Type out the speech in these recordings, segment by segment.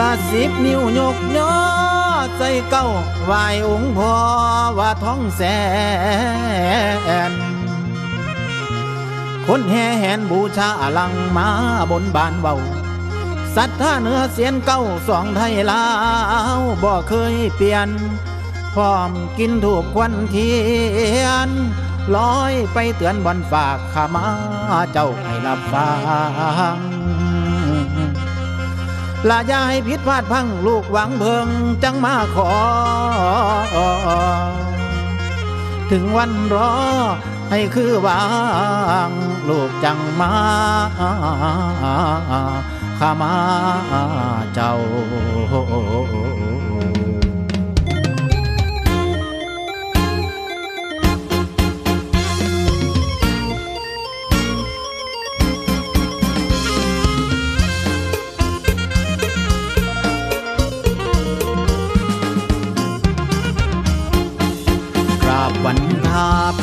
ละสิบนิ้วยกย่อใจเก้าไหวองค์พ่อว่าท้องแสน คนแห่แหนบูชาอลังมาบนบานเบาศรัทธาเหนือเสียนเก้าสองไทยลาวบ่เคยเปลี่ยน พร้อมกินถูกควันเทียนลอยไปเตือนบอนฝากขามาเจ้าให้รับฟัง ลายาให้พิษพลาดพังลูกหวังเพิงจังมาขอ ถึงวันรอให้คือวางลูกจังมาข้ามาเจ้า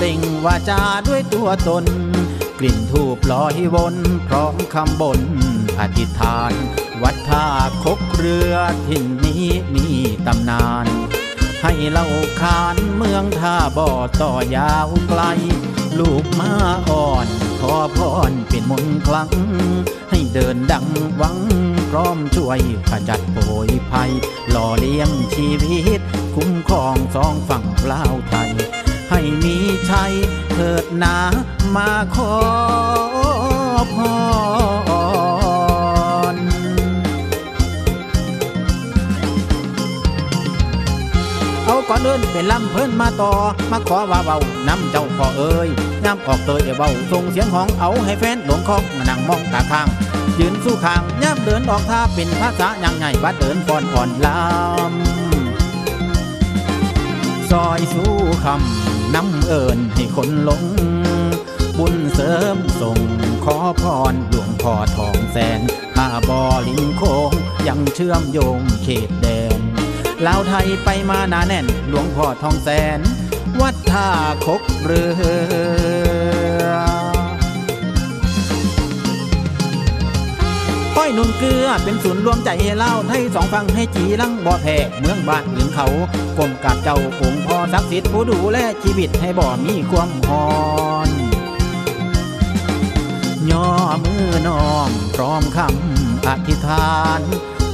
าเปล่งวาจาด้วยตัวตน กลิ่นทูบลอยวนพร้อมคำบนอธิษฐาน วัดท่าคกเรือทิ่นนี้มีตำนาน ให้เล่าขานเมืองท่าบ่อต่อยาวไกล ลูกมาอ่อน ขอพรเป็นมนคลัง ให้เดินดังหวังพร้อมช่วยขจัดโผยภัย หล่อเลี้ยงชีวิต คุ้มครองสองฝ หนามาขอพรเอาก่อนเดินเป็นลำเพิ่นมาต่อ มาขอว่าเบานำเจ้าพ่อเอ้ยย้ำออกเตยเบาส่งเสียงของเอาให้แฟนหลงคอกมานั่งมองตาข้าง ยืนสู้ข้างย้ำเดินออกท่าเป็นภาษาอย่างไงบัดเดินฟอนอ่อนลำซอยสู้คำ น้ำเอิญให้คนหลง บุญเสริมส่งขอพรหลวงพ่อทองแสนข้าบอลิงโค้งยังเชื่อมโยงเขตแดนลาวไทยไปมาหนาแน่น หลวงพ่อทองแสน วัดท่าคกเรือ ห้อยนุ่นเกลือเป็นศูนย์รวมใจเล่าไทยสองฟังให้จีลังบ่อแพ้เมืองบ้านหรือเขากลมกับเจ้าองพอศักดิ์สิทธิ์ผู้ดูแลชีวิตให้บ่มีความหอนย่อมือน้อมพร้อมคำอธิษฐาน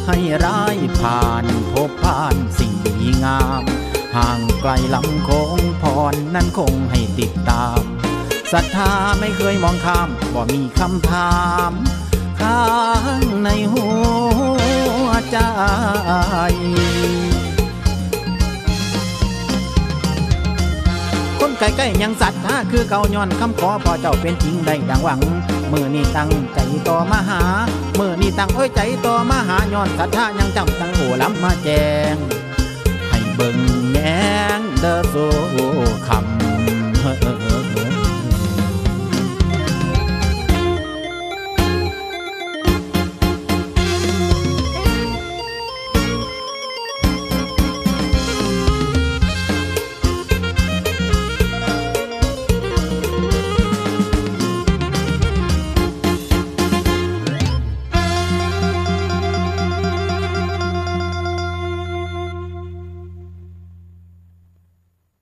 ให้ร้ายผ่านพบผ่านสิ่งดีงาม ห่างไกลลำคงพรนั้นคงให้ติดตามศรัทธาไม่เคยมองข้ามบ่มีคำถามข้า ในหัวใจคนใกล้ๆยังสัตว์ถ้าคือเก่าย้อนคำขอพอเจ้าเป็นจริงได้ดังหวังมือนี่ตั้งใจต่อมาหามือนี่ตั้งเอ้ยใจต่อมาหาย้อนศรัทธายังจำตั้งโอล้ำมาแจง ให้เบิ่งแยงเด้อสู